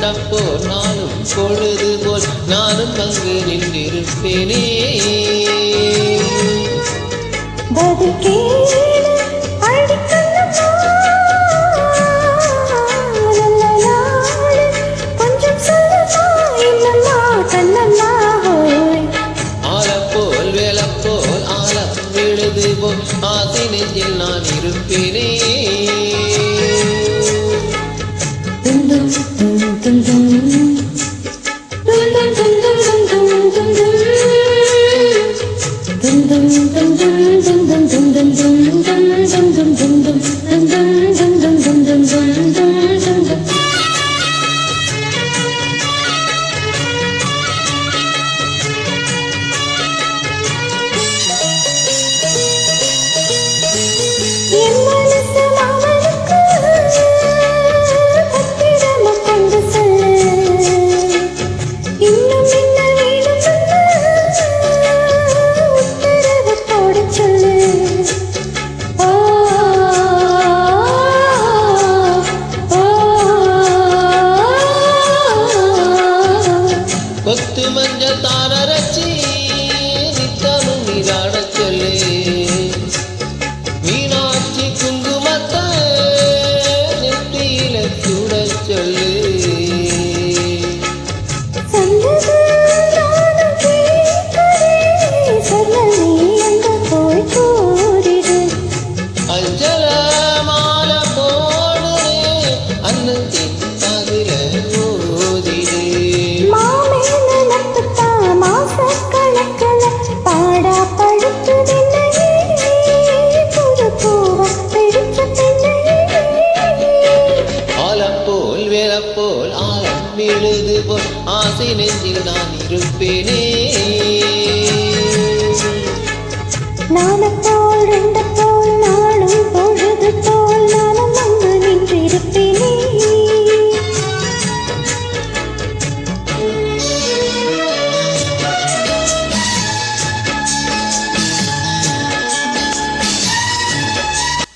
தப்போ நானும் பொழுது போல் நானும் அங்கு நின்றிருப்பேனே. பதில் கே எழுதுவோம். ஆசை நெஞ்சில் நான் இருப்பேனே. भक्ति मंजता விழப்போல் ஆழம் விழுது போல் ஆசை நெஞ்சில் நான் இருப்பேனே.